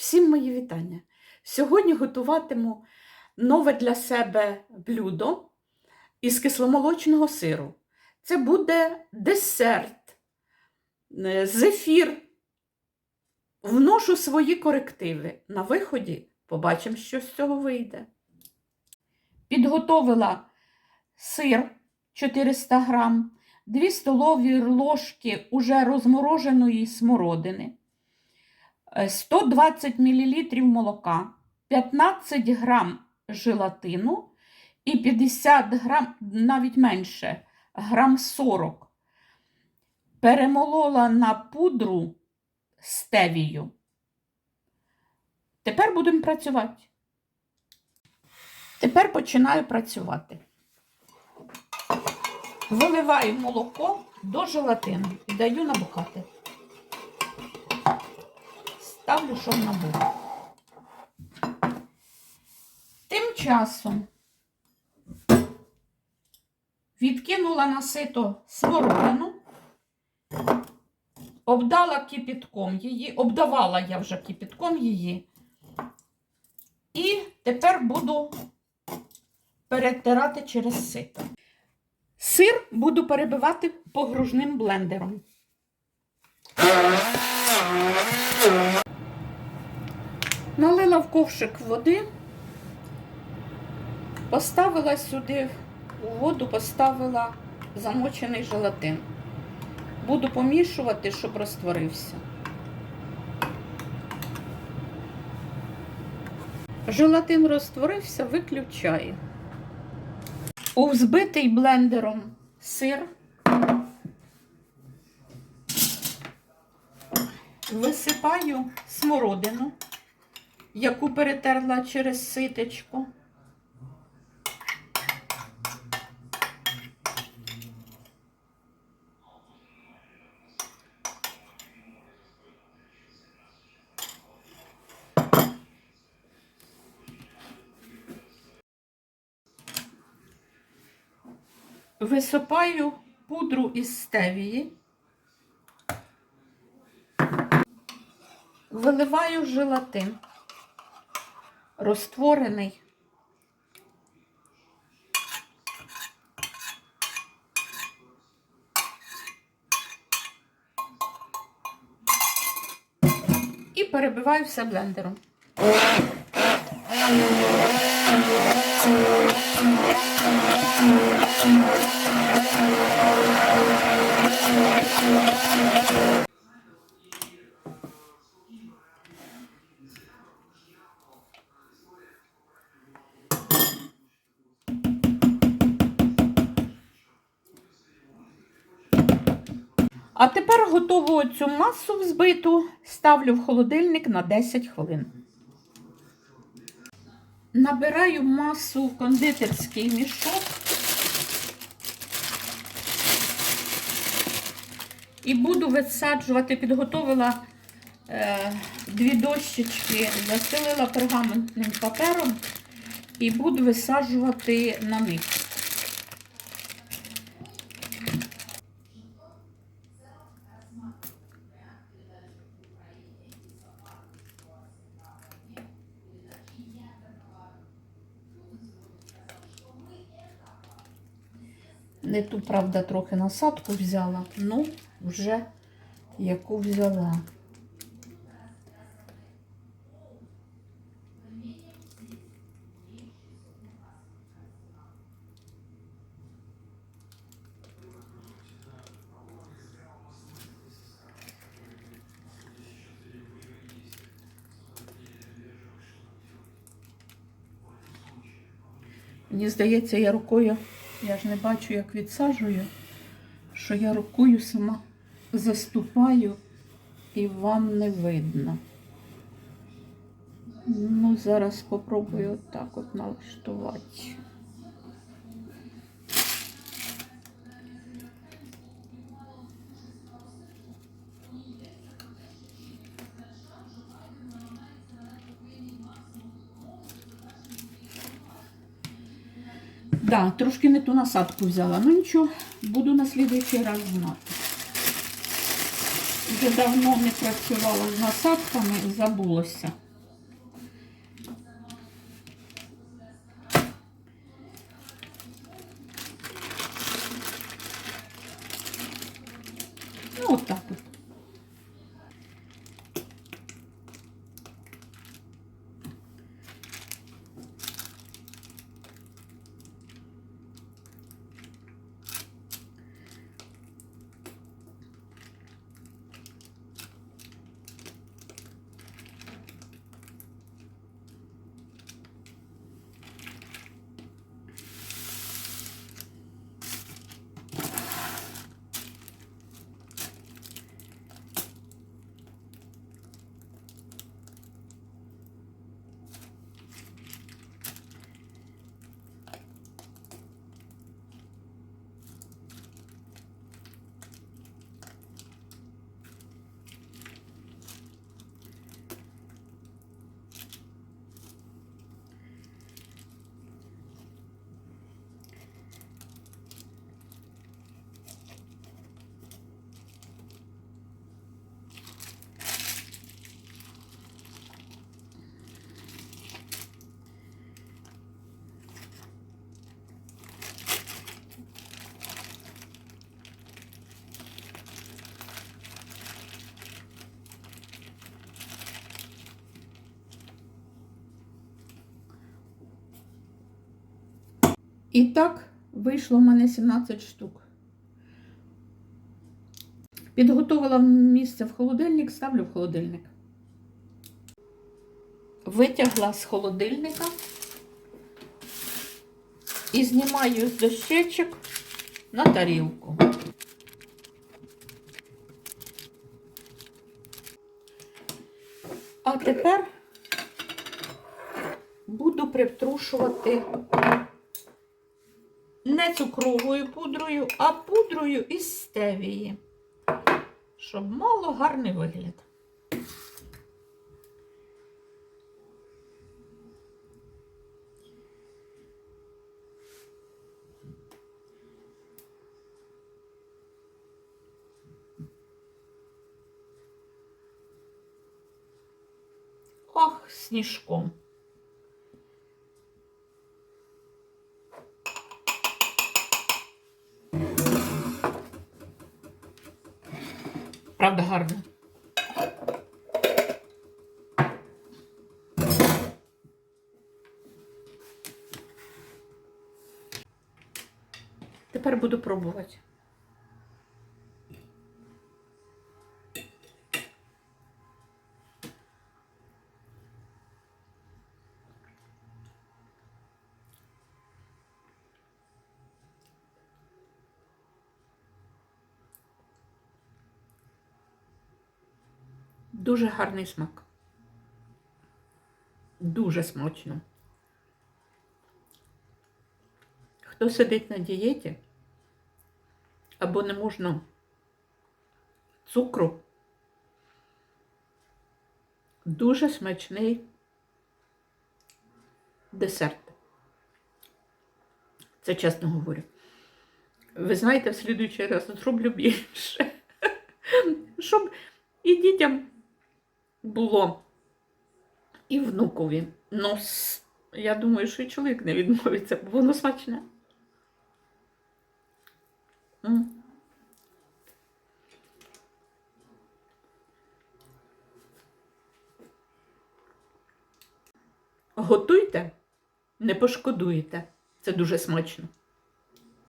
Всім мої вітання. Сьогодні готуватиму нове для себе блюдо із кисломолочного сиру. Це буде десерт, е, зефір. Вношу свої корективи. На виході побачимо, що з цього вийде. Підготовила сир 400 грам, 2 столові ложки уже розмороженої смородини. Е, 120 мл молока, 15 грам желатину і 50 грам, навіть менше, грам 40. Перемолола на пудру стевію. Тепер будемо працювати. Тепер починаю працювати. Виливаю молоко до желатину і даю набухати ставлю, щоб набув. Тим часом відкинула на сито смородину, обдала кипітком її, обдавала я вже кипітком її. І тепер буду перетирати через сито. Сир буду перебивати погружним блендером. Налила в ковшик води, поставила сюди у воду, поставила замочений желатин. Буду помішувати, щоб розтворився. Желатин розтворився, виключаю. У взбитий блендером сир висипаю смородину яку перетерла через ситечко. Висипаю пудру із стевії, виливаю желатин розтворений. І перебиваю все блендером. А тепер готову цю масу взбиту ставлю в холодильник на 10 хвилин. Набираю масу в кондитерський мішок і буду висаджувати, підготовила е, дві дощечки, застелила пергаментним папером і буду висаджувати на них. Не ту, правда, трохи насадку взяла, ну, вже яку взяла. Мені здається, я рукою, я ж не бачу, як відсаджую, що я рукою сама заступаю і вам не видно. Ну, зараз спробую отак от налаштувати. Да, трошки не ту насадку взяла. Ну нічого, буду на слідуючий раз знати. Вже давно не працювала з насадками, забулося. Ну, отак. І так вийшло в мене 17 штук. Підготувала місце в холодильник, ставлю в холодильник. Витягла з холодильника і знімаю з дощечок на тарілку. А тепер буду притрушувати не цукровою пудрою, а пудрою із стевії, щоб мало гарний вигляд. Ох, сніжком. Правда, гарно. Тепер буду пробувати. Дуже гарний смак. Дуже смачно. Хто сидить на дієті або не можна цукру, дуже смачний десерт. Це чесно говорю. Ви знаєте, в слідуючий раз зроблю більше, щоб і дітям було, і внукові. Ну, я думаю, що і чоловік не відмовиться, бо воно смачне. Готуйте, не пошкодуєте. Це дуже смачно.